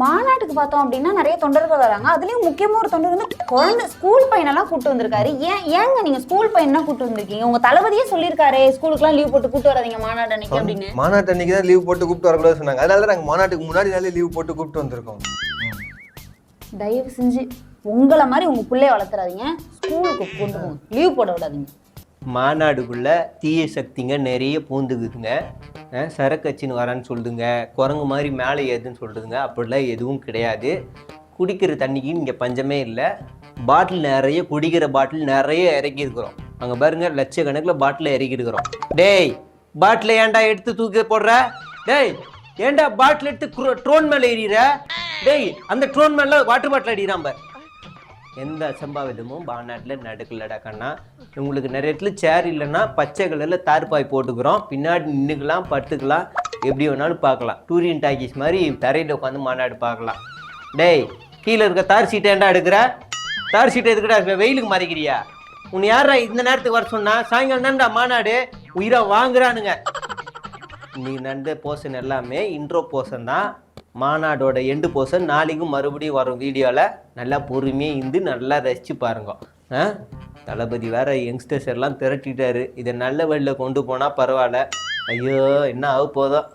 மாநாட்டுக்கு பார்த்தோம் அப்படின்னா நிறைய தொண்டர்கள் வராங்க. அதுலயும் முக்கியமா ஒரு தொண்டர் வந்து குழந்தை ஸ்கூல் பையனெல்லாம் கூட்டு வந்திருக்காரு. ஏன் ஏங்க நீங்க ஸ்கூல் பையனா கூட்டு வந்திருக்கீங்க? உங்க தளபதியே சொல்லியிருக்காரு ஸ்கூலுக்குலாம் லீவ் போட்டு கூட்டு வராதீங்க மாநாடு அன்னைக்கு அப்படின்னு. மாநாட்டு அன்னைக்கு தான் லீவ் போட்டு கூப்பிட்டு வரக்கூடாது சொன்னாங்க. அதனால தான் நாங்கள் மாநாட்டுக்கு முன்னாடி நாளே லீவ் போட்டு கூப்பிட்டு வந்திருக்கோம். தயவு செஞ்சு உங்களை மாதிரி உங்க பிள்ளைய வளர்த்துறாதீங்க. ஸ்கூலுக்கு கொண்டு போங்க. லீவ் போட விடாதீங்க. மாநாடுக்குள்ள தீய சக்திங்க நிறைய பூந்துக்குதுங்க. சரக்கு அச்சின்னு வரான்னு சொல்லுதுங்க. குரங்கு மாதிரி மேலே ஏதுன்னு சொல்லுதுங்க. அப்படிலாம் எதுவும் கிடையாது. குடிக்கிற தண்ணிக்கு இங்கே பஞ்சமே இல்லை. பாட்டில் நிறைய குடிக்கிற பாட்டில் நிறைய இறக்கி இருக்கிறோம் அங்கே பாருங்கள் லட்சக்கணக்கில் பாட்டில் இறக்கி இருக்கிறோம் டேய் பாட்டில் ஏன்டா எடுத்து தூக்கி போடுற? டேய் ஏன்டா பாட்டில் எடுத்து ட்ரோன் மேலே எறிகிற டேய் அந்த ட்ரோன் மேலே வாட்டர் பாட்டில் அடிக்கிறான் பார். எந்த அசம்பாவிதமும் மாநாட்டில் நடக்கலடா கண்ணா உங்களுக்கு நிறைய இடத்துல சேர் இல்லைன்னா பச்சை கலரில் தார்பாய் போட்டுக்கிறோம். பின்னாடி நின்றுக்கலாம் படுத்துக்கலாம். எப்படி வேணாலும் பார்க்கலாம். டூரியன் டாக்கீஸ் மாதிரி தரையில் உட்காந்து மாநாடு பார்க்கலாம். டேய் கீழே இருக்க தார் சீட்டை ஏன்டா எடுக்கிற? தார் சீட்டை எதுக்குடா வெயிலுக்கு மறைக்கிறியா? உன்னை யாரா இந்த நேரத்துக்கு வர சொன்னா? சாயங்காலம் தான்டா மாநாடு. உயிராக வாங்குறானுங்க. நீ நடந்த போர்ஷன் எல்லாமே இன்ட்ரோ போர்ஷன் தான். மாநாடோட எண்டு போர்ஷன் நாளைக்கும் மறுபடியும் வரும் வீடியோவில் நல்லா பொறுமையாக இருந்து நல்லா ரசித்து பாருங்க. ஆ? தளபதி வேற யங்ஸ்டர்ஸ் எல்லாம் திரட்டிட்டாரு. இதை நல்ல வழியில் கொண்டு போனால் பரவாயில்ல. ஐயோ என்ன ஆக போதோ